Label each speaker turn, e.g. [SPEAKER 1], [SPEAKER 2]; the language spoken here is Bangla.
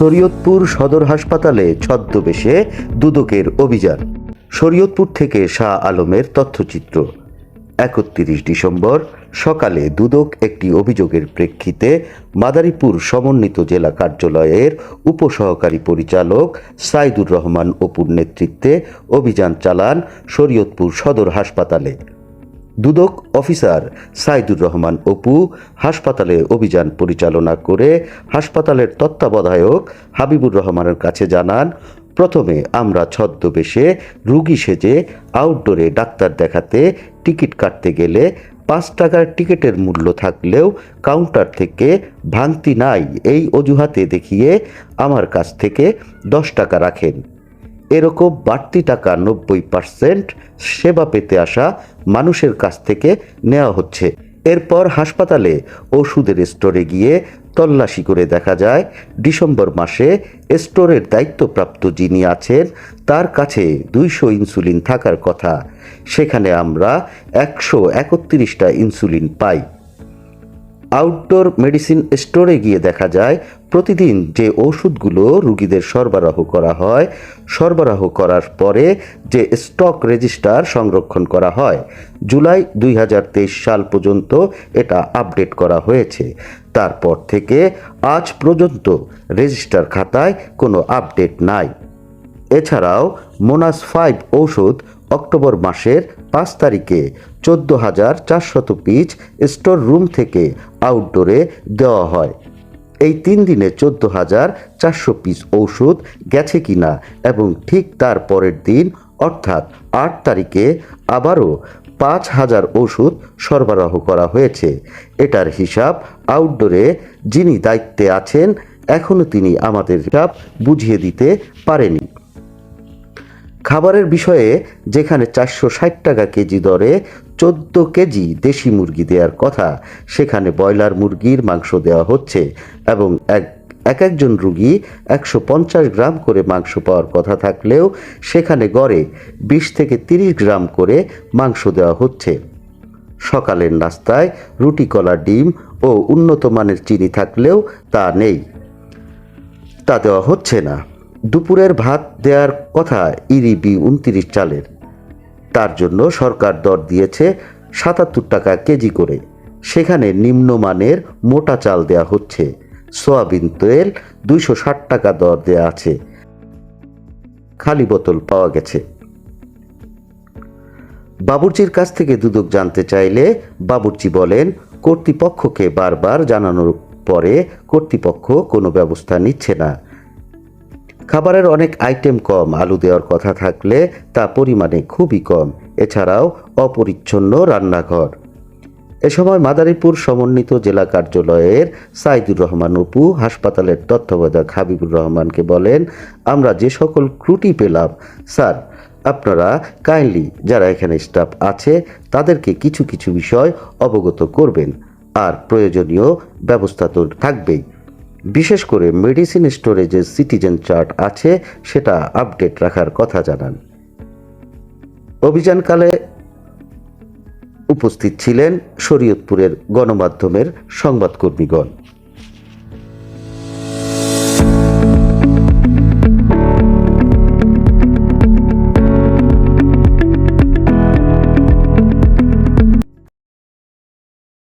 [SPEAKER 1] শরীয়তপুর সদর হাসপাতালে ছদ্মবেশে দুদকের অভিযান। শরীয়তপুর থেকে শাহ আলমের তথ্যচিত্র। একত্রিশ ডিসেম্বর সকালে দুদক একটি অভিযোগের প্রেক্ষিতে মাদারীপুর সমন্বিত জেলা কার্যালয়ের উপসহকারী পরিচালক সাইদুর রহমান অপুর নেতৃত্বে অভিযান চালান শরীয়তপুর সদর হাসপাতালে। দুদক অফিসার সাইদুর রহমান অপু হাসপাতালে অভিযান পরিচালনা করে হাসপাতালের তত্ত্বাবধায়ক হাবিবুর রহমানের কাছে জানান, প্রথমে আমরা ছদ্মবেশে রুগী সেজে আউটডোরে ডাক্তার দেখাতে টিকিট কাটতে গেলে পাঁচ টাকার টিকিটের মূল্য থাকলেও কাউন্টার থেকে ভাঙতি নাই এই অজুহাতে দেখিয়ে আমার কাছ থেকে দশ টাকা রাখেন। এরকম বাড়তি টাকা নব্বই পার্সেন্ট সেবা পেতে আসা মানুষের কাছ থেকে নেওয়া হচ্ছে। এরপর হাসপাতালে ওষুধের স্টোরে গিয়ে তল্লাশি করে দেখা যায়, ডিসেম্বর মাসে স্টোরের দায়িত্বপ্রাপ্ত যিনি আছেন, তার কাছে দুইশো ইনসুলিন থাকার কথা। সেখানে আমরা একশো একত্রিশটা ইনসুলিন পাই। আউটডোর মেডিসিন স্টোরে গিয়ে দেখা যায়, প্রতিদিন যে ওষুধগুলো রুগীদের সরবরাহ করা হয়, সরবরাহ করার পরে যে স্টক রেজিস্টার সংরক্ষণ করা হয়, জুলাই দুই হাজার তেইশ সাল পর্যন্ত এটা আপডেট করা হয়েছে। তারপর থেকে আজ পর্যন্ত রেজিস্টার খাতায় কোনো আপডেট নাই। এছাড়াও মোনাস ফাইভ ঔষধ অক্টোবর মাসের পাঁচ তারিখে চোদ্দ হাজার চারশত পিচ স্টোর রুম থেকে আউটডোরে দেওয়া হয়। এই তিন দিনে চোদ্দ হাজার চারশো পিস ঔষধ গেছে কিনা এবং ঠিক তার পরের দিন, অর্থাৎ আট তারিখে, আবারও পাঁচ হাজার ওষুধ সরবরাহ করা হয়েছে। এটার হিসাব আউটডোরে যিনি দায়িত্বে আছেন এখনও তিনি আমাদের হিসাব বুঝিয়ে দিতে পারেনি। খাবারের বিষয়ে যেখানে চারশো ষাট টাকা কেজি দরে চোদ্দ কেজি দেশি মুরগি দেওয়ার কথা, সেখানে ব্রয়লার মুরগির মাংস দেওয়া হচ্ছে এবং এক এক একজন রুগী একশো পঞ্চাশ গ্রাম করে মাংস পাওয়ার কথা থাকলেও সেখানে গড়ে বিশ থেকে তিরিশ গ্রাম করে মাংস দেওয়া হচ্ছে। সকালের নাস্তায় রুটি, কলা, ডিম ও উন্নত মানের চিনি থাকলেও তা নেই। তা দেওয়া হচ্ছে না। দুপুরের ভাত দেওয়ার কথা ইরিবি উনত্রিশ চালের। তার জন্য সরকার দর দিয়েছে সাতাত্তর টাকা কেজি করে। সেখানে নিম্নমানের মোটা চাল দেয়া হচ্ছে। সোয়াবিন তেল দুইশো ষাট টাকা দর দেয়া আছে। খালি বোতল পাওয়া গেছে। বাবুর্চির কাছ থেকে দুদক জানতে চাইলে বাবুর্চি বলেন, কর্তৃপক্ষকে বারবার জানানোর পরে কর্তৃপক্ষ কোনো ব্যবস্থা নিচ্ছে না। খাবারের অনেক আইটেম কম, আলু দেওয়ার কথা থাকলে তা পরিমাণে খুবই কম। এছাড়াও অপরিচ্ছন্ন রান্নাঘর। এ সময় মাদারীপুর সমন্বিত জেলা কার্যালয়ের সাইদুর রহমান অপু হাসপাতালের তত্ত্বাবধায়ক হাবিবুর রহমানকে বলেন, আমরা যে সকল ত্রুটি পেলাম, স্যার, আপনারা কাইন্ডলি যারা এখানে স্টাফ আছে, তাদেরকে কিছু কিছু বিষয় অবগত করবেন। আর প্রয়োজনীয় ব্যবস্থা তো থাকবেই। বিশেষ করে মেডিসিন স্টোরে যে সিটিজেন চার্ট আছে, সেটা আপডেট রাখার কথা জানান। অভিযানকালে উপস্থিত ছিলেন শরীয়তপুরের গণমাধ্যমের সংবাদকর্মীগণ।